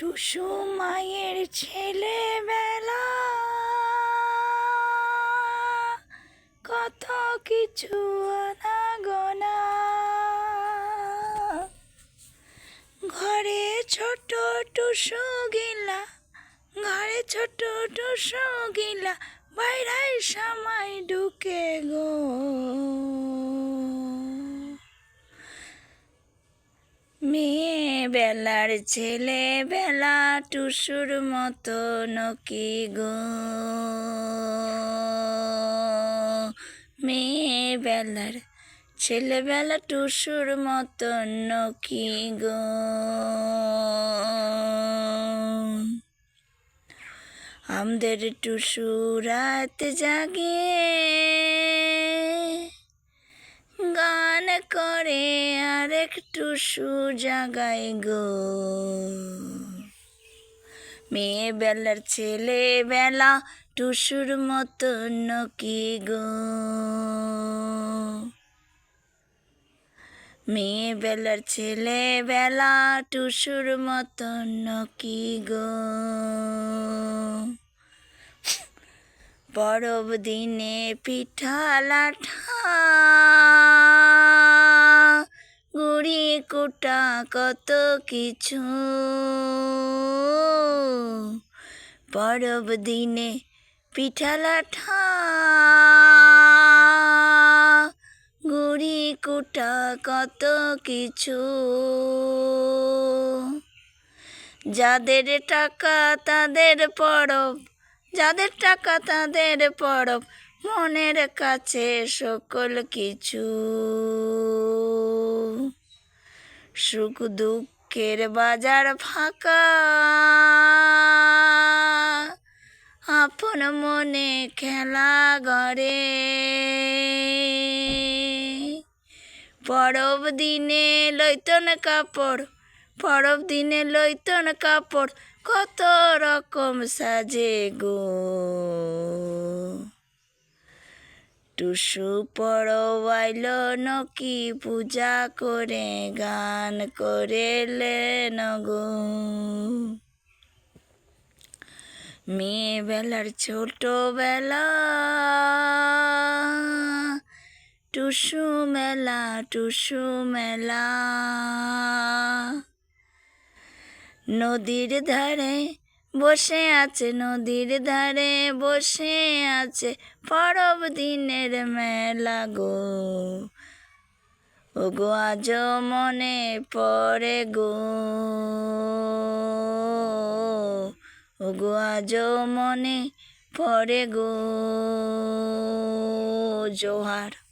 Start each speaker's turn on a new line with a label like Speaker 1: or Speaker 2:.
Speaker 1: টুসু মায়ের ছেলেবেলা। কত কিছু আনাগোনা। ঘরে ছোট টুসু গিলা, ঘরে ছোট টুসু গিলা বাইরাই সময় ঢুকে গো মেয়ে বেলার ছেলে বেলা টুসুর মতো নকি গো। মেয়ে বেলার ছেলেবেলা টুসুর মতো নকি গো। আমাদের টুসু রাত জাগে গান করে আর একটু জাগাই গো। মেয়ে বেলার ছেলে বেলা টুসুর মতো নকি গো। মেয়ে বেলার ছেলে বেলা টুসুর মতো নকি গো। পরব দিনে পিঠা লাঠা গুড়ি কুটা কত কিছু। পরব দিনে পিঠা লাঠা কুটা কত কিছু। যাদের টাকা তাদের পরব, যাদের টাকা তাদের পরব, মনের কাছে সকল কিছু। সুখ দুঃখের বাজার ফাঁকা। আপন মনে খেলা ঘরে। পরব দিনে লইতন কাপড়, পরব দিনে লইতন কাপড়, কত রকম সাজে গো। টুসু পড়বাইল নকি পূজা করে, গান করে গো। মেয়ে বেলার ছোটবেলা, টুসু মেলা টুসু মেলা। নদীর ধারে বসে আছে নদীর ধারে, বসে আছে পরব দিনের মেলা গো। ও গো আজ মনে পড়ে গো। ও গো আজ মনে পড়ে গো। জোহার।